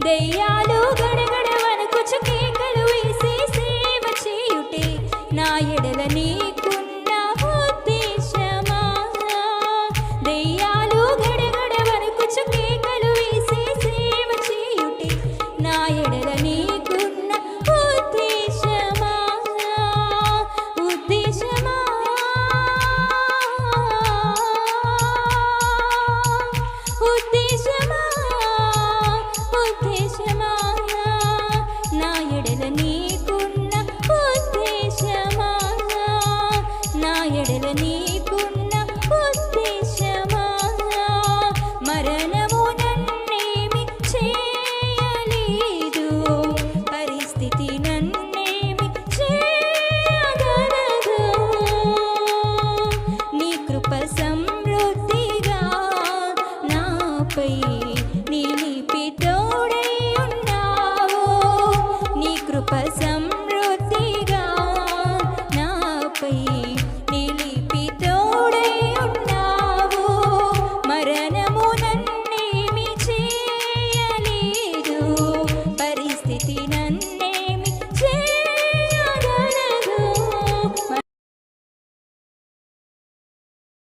దెయ్యాలు గడగడ వణకుచు కేకలు వేసి సేవ చేయుటే నా ఎడల నీకున్న ఉద్దేశమా? దెయ్యాలు గడగడ వణకుచు కేకలు వేసి సేవ చేయుటే నా ఎడల నీ ఉద్దేశమాయా? నా ఎడల నీకున్న ఉద్దేశమాయా? నా ఎడల నీకున్న ఉద్దేశమాయా? మరణము నన్నేమి చేయలేదు. పరిస్థితి నన్నేమి చేయగలదు. నీ కృప సమృద్ధిగా నాపై నీ కృప సమృద్ధిగా నాపై